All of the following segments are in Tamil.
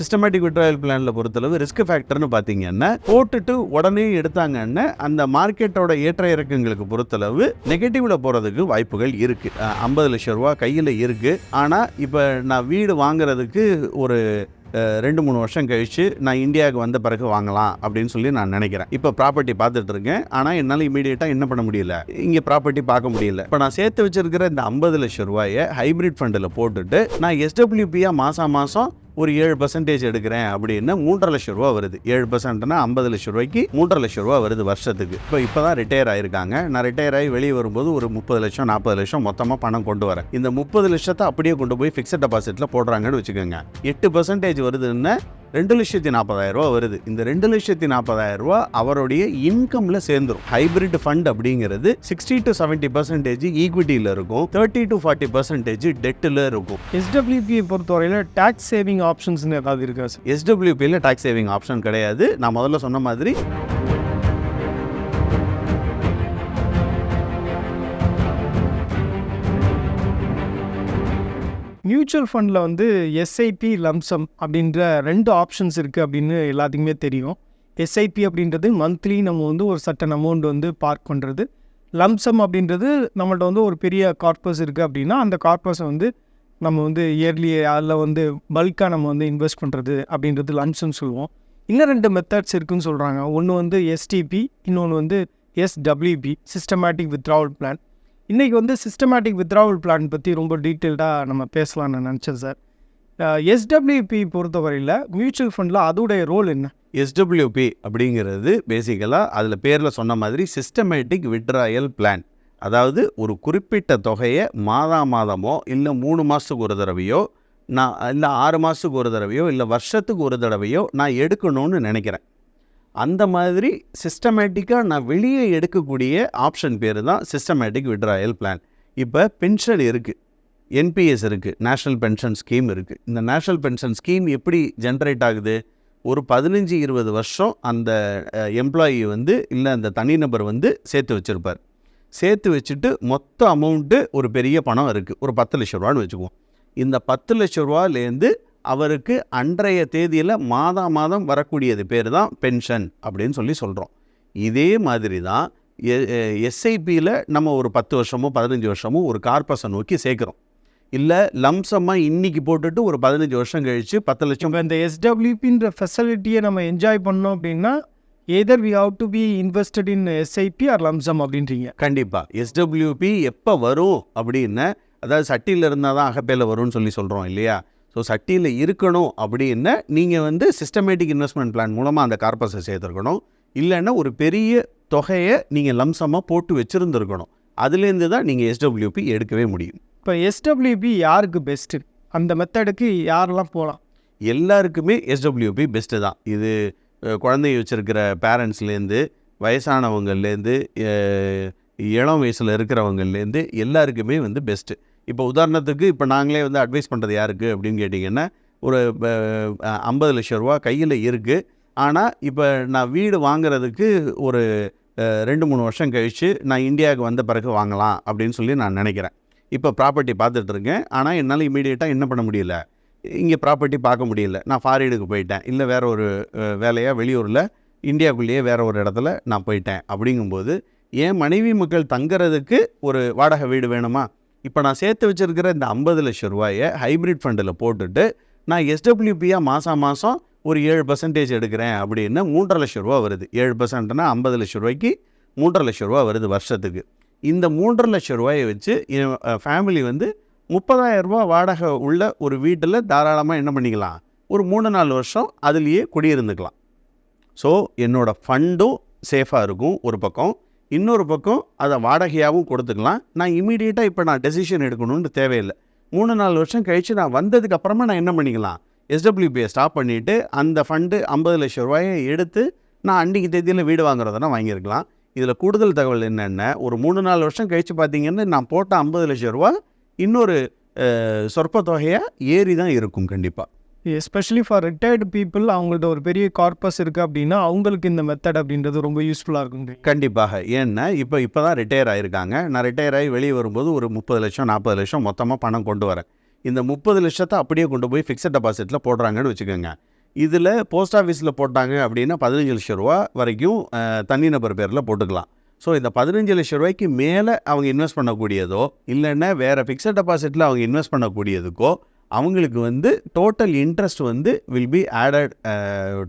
சிஸ்டமேட்டிக் விட்ராயல் பிளானில் பொறுத்தளவு ரிஸ்க் ஃபேக்டர்னு பார்த்தீங்கன்னா போட்டுட்டு உடனே எடுத்தாங்கன்னா அந்த மார்க்கெட்டோட ஏற்ற இறக்கங்களுக்கு பொறுத்தளவு நெகட்டிவ்ல போகிறதுக்கு வாய்ப்புகள் இருக்கு. ஐம்பது லட்சம் ரூபா கையில் இருக்கு. ஆனால் இப்போ நான் வீடு வாங்குறதுக்கு ஒரு ரெண்டு மூணு வருஷம் கழிச்சு நான் இந்தியாவுக்கு வந்த பிறகு வாங்கலாம் அப்படின்னு சொல்லி நான் நினைக்கிறேன். இப்போ ப்ராப்பர்ட்டி பார்த்துட்டு இருக்கேன். ஆனால் என்னால் இமீடியட்டாக என்ன பண்ண முடியல? இங்கே ப்ராப்பர்ட்டி பார்க்க முடியல. இப்போ நான் சேர்த்து வச்சிருக்கிற இந்த ஐம்பது லட்சம் ரூபாயை ஹைபிரிட் ஃபண்டில் போட்டுட்டு நான் எஸ்டபிள்யூபியாக மாதம் மாதம் ஒரு ஏழு பர்சன்டேஜ் எடுக்கிறேன் அப்படின்னா மூன்றரை லட்சம் ரூபா வருது. ஏழு பர்சன்ட்னா ஐம்பது லட்சம் ரூபாய்க்கு மூன்றரை லட்சம் ரூபா வருது வருஷத்துக்கு. இப்போ இப்போ தான் ரிட்டையர் ஆயிருக்காங்க. நான் ரிட்டையர் ஆகி வெளியே வரும்போது ஒரு முப்பது லட்சம் நாற்பது லட்சம் மொத்தமாக பணம் கொண்டு வரேன். இந்த முப்பது லட்சத்தை அப்படியே கொண்டு போய் ஃபிக்ஸட் டெபாசிட்டில் போடுறாங்கன்னு வச்சுக்கோங்க. எட்டு பர்சன்டேஜ் வருதுன்னா ரெண்டு லட்சத்தி நாற்பதாயிரம் ரூபா வருது. இந்த ரெண்டு லட்சத்தி நாற்பதாயிரம் ரூபா அவருடைய இன்கம்ல சேர்ந்துரும். ஹைபிரிட் ஃபண்ட் அப்படிங்கிறது சிக்ஸ்டி டு செவன்ட்டி பர்சன்டேஜ் ஈக்விட்டியில் இருக்கும். தேர்ட்டி டு ஃபார்ட்டி பர்சன்டேஜ் டெட்டில் இருக்கும். எஸ்டபிள்யூபியை பொறுத்தவரையில் டேக்ஸ் சேவிங் ஆப்ஷன்ஸ்னு ஏதாவது இருக்கா எஸ்டபிள்யூபியில் டாக்ஸ் சேவிங் ஆப்ஷன் கிடையாது. நான் முதல்ல சொன்ன மாதிரி மியூச்சுவல் ஃபண்டில் வந்து எஸ்ஐபி லம்சம் அப்படின்ற ரெண்டு ஆப்ஷன்ஸ் இருக்குது அப்படின்னு எல்லாத்துக்குமே தெரியும். எஸ்ஐபி அப்படின்றது மந்த்லி நம்ம வந்து ஒரு சட்டன் அமௌண்ட் வந்து பார்க் பண்ணுறது லம்சம் அப்படின்றது நம்மள்ட்ட வந்து ஒரு பெரிய கார்பஸ் இருக்குது அப்படின்னா அந்த கார்பஸை வந்து நம்ம வந்து இயர்லி அதில் வந்து பல்காக நம்ம வந்து இன்வெஸ்ட் பண்ணுறது அப்படின்றது லம்சம் சொல்லுவோம். இன்னும் ரெண்டு மெத்தட்ஸ் இருக்குன்னு சொல்கிறாங்க ஒன்று வந்து எஸ்டிபி இன்னொன்று வந்து எஸ்டபிள்யூபி சிஸ்டமேட்டிக் வித்ராவல் பிளான் இன்றைக்கி வந்து சிஸ்டமேட்டிக் வித்ராவல் பிளான் பற்றி ரொம்ப டீட்டெயில்டாக நம்ம பேசலாம்னு நினச்சேன் சார் எஸ்டபிள்யூபி பொறுத்தவரையில் மியூச்சுவல் ஃபண்டில் அதோடைய ரோல் என்ன? எஸ்டபிள்யூபி அப்படிங்கிறது பேசிக்கலாக அதில் பேரில் சொன்ன மாதிரி சிஸ்டமேட்டிக் விட்ராயல் பிளான் அதாவது ஒரு குறிப்பிட்ட தொகையை மாதா மாதமோ இல்லை மூணு மாதத்துக்கு ஒரு தடவையோ நான் இல்லை ஆறு மாதத்துக்கு ஒரு தடவையோ இல்லை வருஷத்துக்கு ஒரு தடவையோ நான் எடுக்கணும்னு நினைக்கிறேன். அந்த மாதிரி சிஸ்டமேட்டிக்காக நான் வெளியே எடுக்கக்கூடிய ஆப்ஷன் பேர் தான் சிஸ்டமேட்டிக் விட்ராயல் பிளான் இப்போ பென்ஷன் இருக்குது என்பிஎஸ் இருக்குது நேஷ்னல் பென்ஷன் ஸ்கீம் இருக்குது இந்த நேஷ்னல் பென்ஷன் ஸ்கீம் எப்படி ஜென்ரேட் ஆகுது? ஒரு பதினஞ்சு இருபது வருஷம் அந்த எம்ப்ளாயி வந்து இல்லை அந்த தனிநபர் வந்து சேர்த்து வச்சுருப்பார். சேர்த்து வச்சுட்டு மொத்த அமௌண்ட்டு ஒரு பெரிய பணம் இருக்குது ஒரு பத்து லட்ச ரூபான்னு வச்சுக்குவோம். இந்த பத்து லட்ச ரூபாலேருந்து அவருக்கு அன்றைய தேதியில் மாதா மாதம் வரக்கூடியது பேர் தான் பென்ஷன் அப்படின்னு சொல்லி சொல்கிறோம் இதே மாதிரி தான் எஸ்ஐபியில் நம்ம ஒரு பத்து வருஷமோ பதினஞ்சு வருஷமோ ஒரு கார்பஸை நோக்கி சேர்க்குறோம். இல்லை லம்சமாக இன்னைக்கு போட்டுட்டு ஒரு பதினஞ்சு வருஷம் கழித்து பத்து லட்சம் இந்த எஸ்டபிள்யூபின்ற ஃபெசிலிட்டியை நம்ம என்ஜாய் பண்ணோம் அப்படின்னா either we have to be invested in SIP or lump sum அப்படின்றீங்க. கண்டிப்பாக எஸ்டபிள்யூபி எப்போ வரும் அப்படின்னு அதாவது சட்டியில் இருந்தால் தான் அகப்பையில் வரும்னு சொல்லி சொல்கிறோம் இல்லையா? ஸோ சட்டியில் இருக்கணும் அப்படின்னா நீங்கள் வந்து சிஸ்டமேட்டிக் இன்வெஸ்ட்மெண்ட் பிளான் மூலமாக அந்த கார்பஸை சேர்த்துருக்கணும். இல்லைன்னா ஒரு பெரிய தொகையை நீங்கள் லம்சமாக போட்டு வச்சுருந்துருக்கணும். அதுலேருந்து தான் நீங்கள் எஸ்டபிள்யூபி எடுக்கவே முடியும். இப்போ எஸ்டபிள்யூபி யாருக்கு பெஸ்ட்டு அந்த மெத்தடுக்கு யாரெல்லாம் போகலாம் எல்லாருக்குமே எஸ்டபிள்யூபி பெஸ்ட்டு தான். இது குழந்தைய வச்சுருக்கிற பேரண்ட்ஸ்லேருந்து வயசானவங்கள்லேருந்து இளம் வயசில் இருக்கிறவங்கலேருந்து எல்லாருக்குமே வந்து பெஸ்ட்டு இப்போ உதாரணத்துக்கு இப்போ நாங்களே வந்து அட்வைஸ் பண்ணுறது யாருக்கு அப்படின்னு கேட்டிங்கன்னா ஒரு ஐம்பது லட்சம் ரூபா கையில் இருக்குது ஆனால் இப்போ நான் வீடு வாங்குறதுக்கு ஒரு ரெண்டு மூணு வருஷம் கழித்து நான் இந்தியாவுக்கு வந்த பிறகு வாங்கலாம் அப்படின்னு சொல்லி நான் நினைக்கிறேன். இப்போ ப்ராப்பர்ட்டி பார்த்துட்டு இருக்கேன். ஆனால் என்னால் இமீடியட்டாக என்ன பண்ண முடியல? இங்கே ப்ராப்பர்ட்டி பார்க்க முடியல. நான் ஃபாரினுக்கு போயிட்டேன். இல்லை வேறு ஒரு வேலையாக வெளியூரில் இந்தியாவுக்குள்ளேயே வேறு ஒரு இடத்துல நான் போயிட்டேன். அப்படிங்கும்போது என் மனைவி மக்கள் தங்குறதுக்கு ஒரு வாடகை வீடு வேணுமா? இப்போ நான் சேர்த்து வச்சுருக்கிற இந்த ஐம்பது லட்சம் ரூபாயை ஹைபிரிட் ஃபண்டில் போட்டுட்டு நான் எஸ்டபிள்யூபியாக மாதம் மாதம் ஒரு ஏழு பர்சன்டேஜ் எடுக்கிறேன் அப்படின்னு மூன்றரை லட்சம் ரூபா வருது. ஏழு பர்சன்ட்னா ஐம்பது லட்சம் ரூபாய்க்கு மூன்றரை லட்சம் ரூபா வருது வருஷத்துக்கு. இந்த மூன்றரை லட்சம் ரூபாயை வச்சு என் ஃபேமிலி வந்து முப்பதாயிரம் ரூபா வாடகை உள்ள ஒரு வீட்டில் தாராளமாக என்ன பண்ணிக்கலாம்? ஒரு மூணு நாலு வருஷம் அதுலேயே குடியிருந்துக்கலாம். ஸோ என்னோடய ஃபண்டும் சேஃபாக இருக்கும் ஒரு பக்கம். இன்னொரு பக்கம் அதை வாடகையாகவும் கொடுத்துக்கலாம். நான் இமீடியட்டாக இப்போ நான் டெசிஷன் எடுக்கணும்னு தேவையில்லை. மூணு நாலு வருஷம் கழித்து நான் வந்ததுக்கு அப்புறமா நான் என்ன பண்ணிக்கலாம்? எஸ்டபிள்யூபியை ஸ்டாப் பண்ணிவிட்டு அந்த ஃபண்டு ஐம்பது லட்சம் ரூபாயை எடுத்து நான் அன்றைக்கு தேதியில் வீடு வாங்குறதுனா வாங்கியிருக்கலாம். இதில் கூடுதல் தகவல் என்னென்ன? ஒரு மூணு நாலு வருஷம் கழித்து பார்த்தீங்கன்னா நான் போட்ட ஐம்பது லட்சம் ரூபா இன்னொரு சொற்ப தொகையாக ஏறி தான் இருக்கும் கண்டிப்பாக எஸ்பெஷலி ஃபார் ரிட்டையர்டு பீப்புள் அவங்கள்ட்ட ஒரு பெரிய கார்பஸ் இருக்குது அப்படின்னா அவங்களுக்கு இந்த மெத்தட் அப்படின்றது ரொம்ப யூஸ்ஃபுல்லாக இருக்கும் கண்டிப்பாக. ஏன்னா இப்போ இப்போ தான் ரிட்டையர் ஆகிருக்காங்க நான் ரிட்டையர் ஆகி வெளியே வரும்போது ஒரு முப்பது லட்சம் நாற்பது லட்சம் மொத்தமாக பணம் கொண்டு வரேன். இந்த முப்பது லட்சத்தை அப்படியே கொண்டு போய் ஃபிக்ஸட் டெபாசிட்டில் போடுறாங்கன்னு வச்சுக்கோங்க. இதில் போஸ்ட் ஆஃபீஸில் போட்டாங்க அப்படின்னா பதினஞ்சு லட்ச ரூபா வரைக்கும் தனி தனிநபர் பேரில் போட்டுக்கலாம். ஸோ இந்த பதினஞ்சு லட்ச ரூபாய்க்கு மேலே அவங்க இன்வெஸ்ட் பண்ணக்கூடியதோ இல்லைன்னா வேறு ஃபிக்ஸட் டெபாசிட்டில் அவங்க இன்வெஸ்ட் பண்ணக்கூடியதுக்கோ அவங்களுக்கு வந்து டோட்டல் இன்ட்ரெஸ்ட் வந்து will be added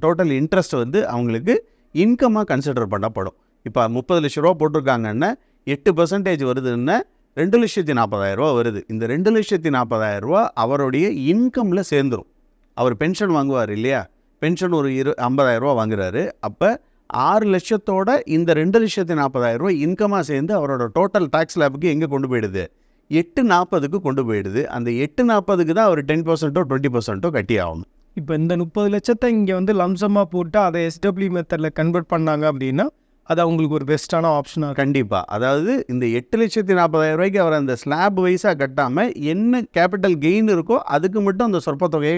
total interest வந்து அவங்களுக்கு இன்கமாக கன்சிடர் பண்ணப்படும். இப்போ முப்பது லட்ச ரூபா போட்டிருக்காங்கன்னா எட்டு பர்சன்டேஜ் வருதுன்னா ரெண்டு லட்சத்தி நாற்பதாயிரரூவா வருது. இந்த ரெண்டு லட்சத்தி நாற்பதாயிரரூவா அவருடைய இன்கமில் சேர்ந்துரும். அவர் பென்ஷன் வாங்குவார் இல்லையா? பென்ஷன் ஒரு இரு ஐம்பதாயிரரூவா வாங்குறாரு. அப்போ ஆறு லட்சத்தோட இந்த ரெண்டு லட்சத்தி நாற்பதாயிரரூவா இன்கமாக சேர்ந்து அவரோட டோட்டல் டேக்ஸ் லேபுக்கு எங்கே கொண்டு போயிடுது? எட்டு நாற்பதுக்கு கொண்டு போயிடுது. அந்த எட்டு நாற்பதுக்கு தான் அவர் டென் பர்சன்ட்டோ டுவெண்ட்டி பர்சன்ட்டோ கட்டி ஆகணும் இப்போ இந்த முப்பது லட்சத்தை இங்கே வந்து லம்சமாக போட்டு அதை எஸ்டபிள்யூ மெத்தடில் கன்வெர்ட் பண்ணாங்க அப்படின்னா அது அவங்களுக்கு ஒரு பெஸ்ட்டான ஆப்ஷனாக கண்டிப்பாக அதாவது இந்த எட்டு லட்சத்தி நாற்பதாயிரம் ரூபாய்க்கு அவர் அந்த ஸ்லாப் வைஸாக கட்டாமல் என்ன கேபிட்டல் கெயின் இருக்கோ அதுக்கு மட்டும் அந்த சொற்ப தொகையை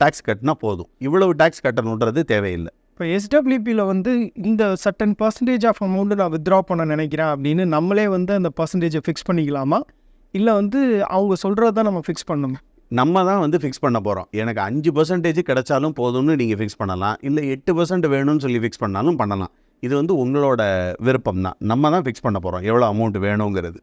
டேக்ஸ் கட்டினா போதும். இவ்வளவு டேக்ஸ் கட்டணுன்றது தேவையில்லை. இப்போ எஸ்டபிள்யூபியில் வந்து இந்த சர்டன் பர்சன்டேஜ் ஆஃப் அமௌண்ட்டு நான் வித்ட்ரா பண்ண நினைக்கிறேன் அப்படின்னு நம்மளே வந்து அந்த பர்சன்டேஜை ஃபிக்ஸ் பண்ணிக்கலாமா? இல்லை வந்து அவங்க சொல்கிறது தான் நம்ம ஃபிக்ஸ் பண்ணணும்? நம்ம தான் வந்து ஃபிக்ஸ் பண்ண போகிறோம் எனக்கு அஞ்சு பர்சன்டேஜ் கிடைச்சாலும் போதும்னு நீங்கள் ஃபிக்ஸ் பண்ணலாம். இல்லை எட்டு பர்சன்ட் வேணும்னு சொல்லி ஃபிக்ஸ் பண்ணாலும் பண்ணலாம். இது வந்து உங்களோட விருப்பம் தான். நம்ம தான் ஃபிக்ஸ் பண்ண போகிறோம் எவ்வளோ அமௌண்ட் வேணுங்கிறது.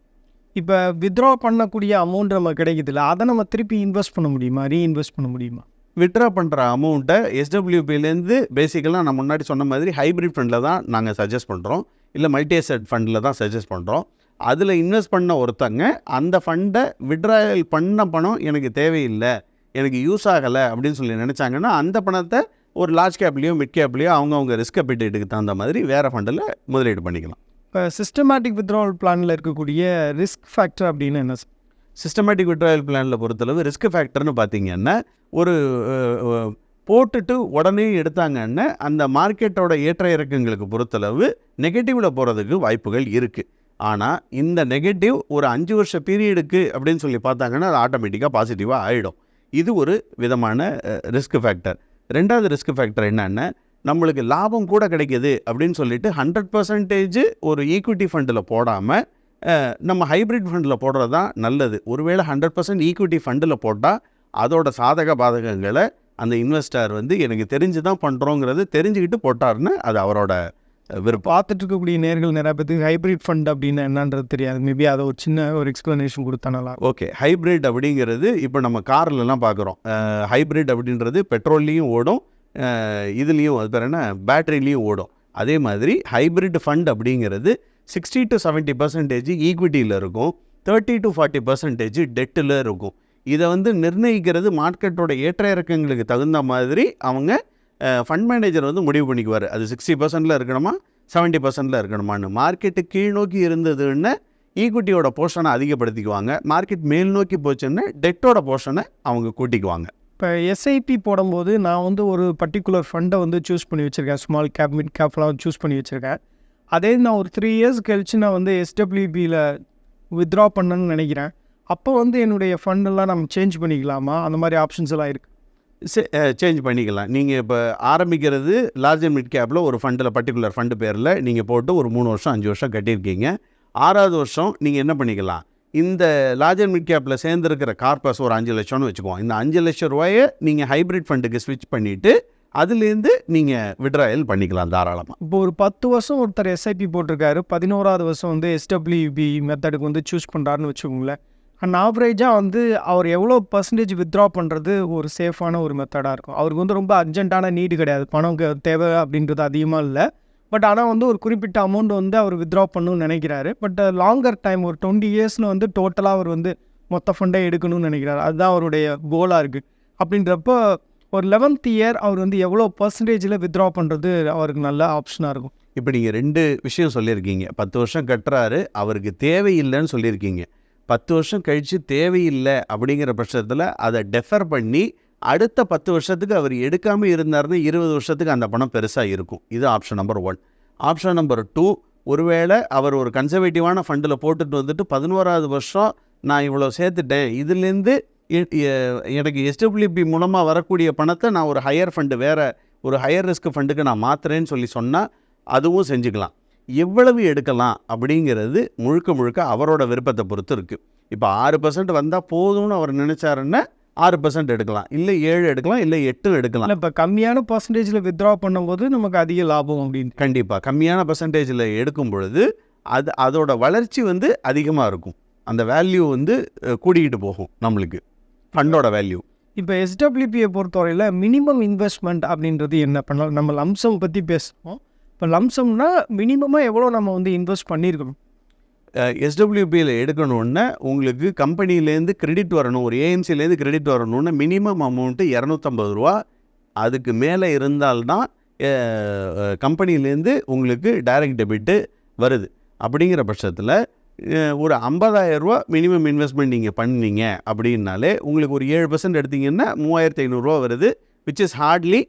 இப்போ வித்ட்ரா பண்ணக்கூடிய அமௌண்ட் நம்ம கிடைக்குதுல்ல அதை நம்ம திருப்பி இன்வெஸ்ட் பண்ண முடியுமா? ரீஇன்வெஸ்ட் பண்ண முடியுமா? வித்ட்ரா பண்ணுற அமௌண்ட்டை எஸ்டபிள்யூபிலேருந்து பேசிக்கலாக நான் முன்னாடி சொன்ன மாதிரி ஹைப்ரிட் ஃபண்டில் தான் நாங்கள் சஜஸ்ட் பண்ணுறோம் இல்லை மல்டி அசெட் ஃபண்டில் தான் சஜஸ்ட் பண்ணுறோம் அதில் இன்வெஸ்ட் பண்ண ஒருத்தங்க அந்த ஃபண்டை விட்ராயல் பண்ண பணம் எனக்கு தேவையில்லை எனக்கு யூஸ் ஆகலை அப்படின்னு சொல்லி நினச்சாங்கன்னா அந்த பணத்தை ஒரு லார்ஜ் கேப்லேயோ மிட் கேப்லேயோ அவங்கவுங்க ரிஸ்க் அப்பிடேட்டுக்கு தகுந்த மாதிரி வேறு ஃபண்டில் முதலீடு பண்ணிக்கலாம். இப்போ சிஸ்டமேட்டிக் வித்ட்ராவல் பிளானில் இருக்கக்கூடிய ரிஸ்க் ஃபேக்டர் அப்படின்னு என்ன சிஸ்டமேட்டிக் விட்ராயல் பிளானில் பொறுத்தளவு ரிஸ்க் ஃபேக்டர்னு பார்த்தீங்கன்னா ஒரு போட்டுட்டு உடனே எடுத்தாங்கன்னா அந்த மார்க்கெட்டோட ஏற்ற இறக்கங்களுக்கு பொறுத்தளவு நெகட்டிவில் போகிறதுக்கு வாய்ப்புகள் இருக்குது ஆனால் இந்த நெகட்டிவ் ஒரு அஞ்சு வருஷ பீரியடுக்கு அப்படின்னு சொல்லி பார்த்தாங்கன்னா அது ஆட்டோமேட்டிக்காக பாசிட்டிவாக ஆகிடும் இது ஒரு விதமான ரிஸ்க் ஃபேக்டர் ரெண்டாவது ரிஸ்க் ஃபேக்டர் என்னென்னா நம்மளுக்கு லாபம் கூட கிடைக்கிது அப்படின்னு சொல்லிட்டு ஹண்ட்ரட் பர்சன்டேஜ் ஒரு ஈக்விட்டி ஃபண்டில் போடாமல் நம்ம ஹைப்ரிட் ஃபண்டில் போடுறது தான் நல்லது. ஒருவேளை ஹண்ட்ரட் பர்சன்ட் ஈக்விட்டி ஃபண்டில் போட்டால் அதோட சாதக பாதகங்களை அந்த இன்வெஸ்டர் வந்து எனக்கு தெரிஞ்சு தான் பண்ணுறோங்கிறது தெரிஞ்சுக்கிட்டு போட்டாருன்னு அது அவரோட விருப்பம். பார்த்துட்டு இருக்கக்கூடிய நேர்கள் நிறைய பேருக்கு ஹைப்ரிட் ஃபண்ட் அப்படின்னு என்னன்றது தெரியாது. மேபி அதை ஒரு சின்ன ஒரு எக்ஸ்ப்ளனேஷன் கொடுத்தா நல்லா இருக்கும். ஓகே ஹைப்ரிட் அப்படிங்கிறது இப்போ நம்ம கார்லலாம் பார்க்குறோம். ஹைப்ரிட் அப்படின்றது பெட்ரோல்லையும் ஓடும் இதுலேயும் அது பேர் என்ன? பேட்டரிலையும் ஓடும். அதே மாதிரி ஹைப்ரிட் ஃபண்ட் அப்படிங்கிறது சிக்ஸ்டி டு செவன்ட்டி பர்சன்டேஜ் ஈக்விட்டியில் இருக்கும். தேர்ட்டி டு ஃபார்ட்டி பர்சன்டேஜ் டெட்டில் இருக்கும். இதை வந்து நிர்ணயிக்கிறது மார்க்கெட்டோட ஏற்ற இறக்கங்களுக்கு தகுந்த மாதிரி அவங்க ஃபண்ட் மேனேஜர் வந்து முடிவு பண்ணிக்குவார். அது சிக்ஸ்டி பர்சன்டில் இருக்கணுமா? செவன்ட்டி பர்சன்டில் இருக்கணுமான்னு. மார்க்கெட்டு கீழ் நோக்கி இருந்ததுன்னு ஈக்விட்டியோட போர்ஷனை அதிகப்படுத்திக்குவாங்க. மார்க்கெட் மேல் நோக்கி போச்சுன்னு டெட்டோட போர்ஷனை அவங்க கூட்டிக்குவாங்க. இப்போ எஸ்ஐபி போடும்போது நான் வந்து ஒரு பர்டிகுலர் ஃபண்டை வந்து சூஸ் பண்ணி வச்சுருக்கேன். ஸ்மால் கேப் மிட் கேப்லாம் சூஸ் பண்ணி வச்சுருக்கேன். அதே நான் ஒரு த்ரீ இயர்ஸ் கழிச்சு நான் வந்து எஸ்டபிள்யூபியில் வித்ட்ரா பண்ணணும்னு நினைக்கிறேன். அப்போ வந்து என்னுடைய ஃபண்டெல்லாம் நம்ம சேஞ்ச் பண்ணிக்கலாமா? அந்த மாதிரி ஆப்ஷன்ஸ் எல்லாம் இருக்குது சேஞ்ச் பண்ணிக்கலாம். நீங்கள் இப்போ ஆரம்பிக்கிறது லார்ஜ் அண்ட் மிட் கேப்பில் ஒரு ஃபண்டில் பர்டிகுலர் ஃபண்டு பேரில் நீங்கள் போட்டு ஒரு மூணு வருஷம் அஞ்சு வருஷம் கட்டியிருக்கீங்க. ஆறாவது வருஷம் நீங்கள் என்ன பண்ணிக்கலாம்? இந்த லார்ஜ் அண்ட் மிட் கேப்பில் சேர்ந்துருக்கிற கார்பஸ் ஒரு அஞ்சு லட்சம்னு வச்சுக்குவோம் இந்த அஞ்சு லட்சம் ரூபாயை நீங்கள் ஹைப்ரிட் ஃபண்டுக்கு ஸ்விட்ச் பண்ணிவிட்டு அதுலேருந்து நீங்கள் விட்ராயல் பண்ணிக்கலாம் தாராளமாக இப்போ ஒரு பத்து வருஷம் ஒருத்தர் எஸ்ஐபி போட்டிருக்காரு பதினோராவது வருஷம் வந்து எஸ்டபிள்யூபி மெத்தடுக்கு வந்து சூஸ் பண்ணுறாருன்னு வச்சுக்கோங்களேன். அண்ட் ஆவரேஜாக வந்து அவர் எவ்வளோ பர்சன்டேஜ் வித்ட்ரா பண்ணுறது ஒரு சேஃபான ஒரு மெத்தடாக இருக்கும். அவருக்கு வந்து ரொம்ப அர்ஜென்ட்டான நீடு கிடையாது. பணம் தேவை அப்படின்றது அதிகமாக இல்லை. பட் ஆனால் வந்து ஒரு குறிப்பிட்ட அமௌண்ட் வந்து அவர் வித்ட்ரா பண்ணணும்னு நினைக்கிறாரு. பட் லாங்கர் டைம் ஒரு டுவெண்ட்டி இயர்ஸில் வந்து டோட்டலாக அவர் வந்து மொத்த ஃபண்டே எடுக்கணும்னு நினைக்கிறாரு. அதுதான் அவருடைய கோலாக இருக்குது அப்படின்றப்போ ஒரு லெவன்த் இயர் அவர் வந்து எவ்வளோ பர்சன்டேஜில் வித்ட்ரா பண்ணுறது அவருக்கு நல்ல ஆப்ஷனாக இருக்கும். இப்போ நீங்கள் ரெண்டு விஷயம் சொல்லியிருக்கீங்க. பத்து வருஷம் கட்டுறாரு அவருக்கு தேவையில்லைன்னு சொல்லியிருக்கீங்க. பத்து வருஷம் கழித்து தேவையில்லை அப்படிங்கிற பட்சத்தில் அதை டெஃபர் பண்ணி அடுத்த பத்து வருஷத்துக்கு அவர் எடுக்காமல் இருந்தார்னா இருபது வருஷத்துக்கு அந்த பணம் பெருசாக இருக்கும். இது option number one option number two ஒருவேளை அவர் ஒரு கன்சர்வேட்டிவான ஃபண்டில் போட்டுட்டு வந்துட்டு பதினோராவது வருஷம் நான் இவ்வளோ சேர்த்துட்டேன். இதுலேருந்து எனக்கு எஸ்டபிள்யூபி மூலமாக வரக்கூடிய பணத்தை நான் ஒரு ஹையர் ஃபண்டு வேறு ஒரு ஹையர் ரிஸ்க் ஃபண்டுக்கு நான் மாற்றுறேன்னு சொல்லி சொன்னால் அதுவும் செஞ்சுக்கலாம். எவ்வளவு எடுக்கலாம் அப்படிங்கிறது முழுக்க முழுக்க அவரோட விருப்பத்தை பொறுத்து இருக்குது இப்போ ஆறு பர்சன்ட் வந்தால் போதும்னு அவர் நினச்சாருன்னா ஆறு பர்சன்ட் எடுக்கலாம். இல்லை ஏழு எடுக்கலாம் இல்லை எட்டும் எடுக்கலாம். இப்போ கம்மியான பர்சன்டேஜில் வித்ட்ரா பண்ணும்போது நமக்கு அதிக லாபம் அப்படின்னு. கண்டிப்பாக கம்மியான பர்சன்டேஜில் எடுக்கும் பொழுது அது அதோட வளர்ச்சி வந்து அதிகமாக இருக்கும். அந்த வேல்யூ வந்து கூடிக்கிட்டு போகும் நம்மளுக்கு. ஃபண்டோட வேல்யூ இப்போ எஸ்டபிள்யூபியை பொறுத்தவரையில் மினிமம் இன்வெஸ்ட்மெண்ட் அப்படின்றது என்ன? பண்ணலாம் நம்ம லம்சம் பற்றி பேசுவோம். இப்போ லம்சம்னா மினிமமாக எவ்வளோ நம்ம வந்து இன்வெஸ்ட் பண்ணியிருக்கணும்? எஸ்டபிள்யூபியில் எடுக்கணுன்னா உங்களுக்கு கம்பெனிலேருந்து கிரெடிட் வரணும். ஒரு ஏஎன்சிலேருந்து கிரெடிட் வரணும்னா மினிமம் அமௌண்ட்டு இரநூத்தம்பது ரூபா. அதுக்கு மேலே இருந்தால்தான் கம்பெனிலேருந்து உங்களுக்கு டைரக்ட் டெபிட்டு வருது. அப்படிங்கிற பட்சத்தில் ஒரு 50000 ரூபா மினிமம் இன்வெஸ்ட்மெண்ட் நீங்கள் பண்ணீங்க அப்படின்னாலே உங்களுக்கு ஒரு ஏழு பர்சன்ட் எடுத்தீங்கன்னா மூவாயிரத்தி ஐநூறுரூவா வருது which is hardly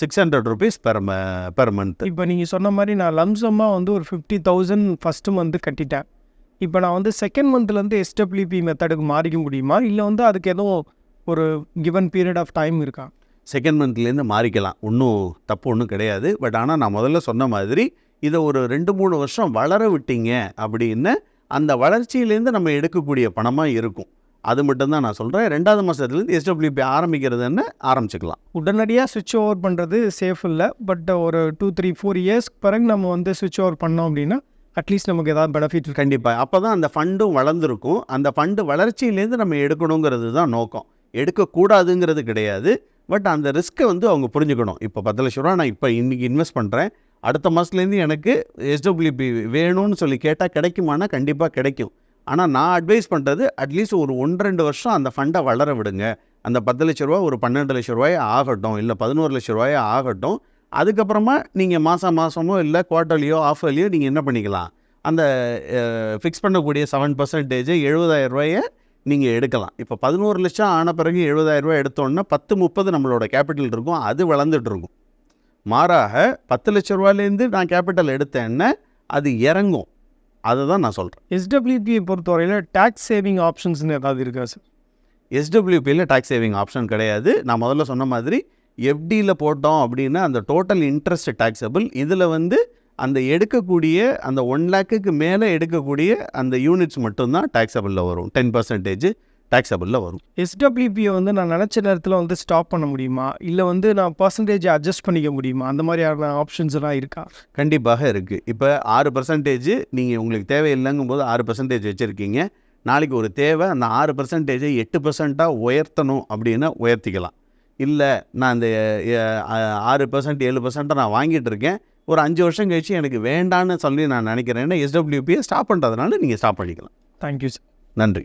six hundred rupees per per month இப்போ நீங்கள் சொன்ன மாதிரி நான் லம்சமாக வந்து ஒரு ஃபிஃப்டி தௌசண்ட் ஃபஸ்ட்டு மந்த்து கட்டிட்டேன். இப்போ நான் வந்து செகண்ட் மந்த்லேருந்து எஸ்டபிள்யூபி மெத்தடுக்கு மாறிக்க முடியுமா? இல்லை வந்து அதுக்கு எதுவும் ஒரு கிவன் பீரியட் ஆஃப் டைம் இருக்கா? செகண்ட் மந்த்லேருந்து மாறிக்கலாம். ஒன்றும் தப்பு ஒன்றும் கிடையாது. பட் ஆனால் நான் முதல்ல சொன்ன மாதிரி இதை ஒரு ரெண்டு மூணு வருஷம் வளர விட்டீங்க அப்படின்னு அந்த வளர்ச்சியிலேருந்து நம்ம எடுக்கக்கூடிய பணமாக இருக்கும். அது மட்டும்தான் நான் சொல்கிறேன் ரெண்டாவது மாதத்துலேருந்து எஸ்டபிள்யூபி ஆரம்பிக்கிறதுன்னு ஆரம்பிச்சுக்கலாம். உடனடியாக சுவிட்ச் ஓவர் பண்ணுறது சேஃப் இல்லை. பட் ஒரு டூ த்ரீ ஃபோர் இயர்ஸ்க்கு பிறகு நம்ம வந்து சுவிட்ச் ஓவர் பண்ணோம் அப்படின்னா அட்லீஸ்ட் நமக்கு ஏதாவது பெனிஃபிட் கண்டிப்பாக அப்போ தான் அந்த ஃபண்டும் வளர்ந்துருக்கும். அந்த ஃபண்டு வளர்ச்சியிலேருந்து நம்ம எடுக்கணுங்கிறது தான் நோக்கம். எடுக்கக்கூடாதுங்கிறது கிடையாது. பட் அந்த ரிஸ்க்கை வந்து அவங்க புரிஞ்சுக்கணும். இப்போ பத்து லட்ச ரூபா நான் இப்போ இன்றைக்கி இன்வெஸ்ட் பண்ணுறேன் அடுத்த மாதத்துலேருந்து எனக்கு எஸ்டபிள்யூபி வேணும்னு சொல்லி கேட்டால் கிடைக்குமானா கண்டிப்பாக கிடைக்கும். ஆனால் நான் அட்வைஸ் பண்ணுறது அட்லீஸ்ட் ஒரு ஒன்று ரெண்டு வருஷம் அந்த ஃபண்டை வளர விடுங்க. அந்த பத்து லட்ச ரூபா ஒரு பன்னெண்டு லட்ச ரூபாய் ஆகட்டும் இல்லை பதினோரு லட்ச ரூபாய் ஆகட்டும். அதுக்கப்புறமா நீங்கள் மாதம் மாதமோ இல்லை குவார்ட்டர்லியோ ஆஃபர்லியோ நீங்கள் என்ன பண்ணிக்கலாம்? அந்த ஃபிக்ஸ் பண்ணக்கூடிய செவன் பர்சன்டேஜ் எழுபதாயிரம் ரூபாயை நீங்கள் எடுக்கலாம். இப்போ பதினோரு லட்சம் ஆன பிறகு எழுபதாயிரம் ரூபாய் எடுத்தோன்னா பத்து முப்பது நம்மளோட கேபிட்டல் இருக்கும். அது வளர்ந்துட்டு இருக்கும். மாறாக பத்து லட்ச ரூபாயிலேருந்து நான் கேபிட்டல் எடுத்தேன்னா அது இறங்கும். அதை தான் நான் சொல்கிறேன் எஸ்டபிள்யூபியை பொறுத்தவரையில் டேக்ஸ் சேவிங் ஆப்ஷன்ஸ்னு ஏதாவது இருக்கா சார் எஸ்டபிள்யூபியில் டேக்ஸ் சேவிங் ஆப்ஷன் கிடையாது. நான் முதல்ல சொன்ன மாதிரி எஃப்டியில் போட்டோம் அப்படின்னா அந்த டோட்டல் இன்ட்ரெஸ்ட் டேக்ஸபிள் இதில் வந்து அந்த எடுக்கக்கூடிய அந்த ஒன் லேக்குக்கு மேலே எடுக்கக்கூடிய அந்த யூனிட்ஸ் மட்டும்தான் டேக்ஸபிளில் வரும். டென் பர்சன்டேஜ் டேக்ஸபிளில் வரும். எஸ்டபிள்யூபியை வந்து நான் நினச்ச நேரத்தில் வந்து ஸ்டாப் பண்ண முடியுமா? இல்லை வந்து நான் பர்சன்டேஜ் அட்ஜஸ்ட் பண்ணிக்க முடியுமா? அந்த மாதிரியான ஆப்ஷன்ஸ் எல்லாம் இருக்கா? கண்டிப்பாக இருக்குது இப்போ ஆறு பர்சன்டேஜ் நீங்கள் உங்களுக்கு தேவையில்லைங்கும் போது ஆறு பர்சன்டேஜ் வச்சுருக்கீங்க. நாளைக்கு ஒரு தேவை அந்த ஆறு பர்சன்டேஜை எட்டு பர்சண்ட்டாக உயர்த்தணும் அப்படின்னா உயர்த்திக்கலாம். இல்லை நான் அஹ், ஆறு பர்சன்ட் ஏழு பர்சண்ட்டை நான் வாங்கிட்டு இருக்கேன். ஒரு அஞ்சு வருஷம் கழிச்சு எனக்கு வேண்டான்னு சொல்லி நான் நினைக்கிறேன்னா எஸ்டபிள்யூபியை ஸ்டாப் பண்ணுறதுனால நீங்கள் ஸ்டாப் பண்ணிக்கலாம். தேங்க்யூ சார் நன்றி.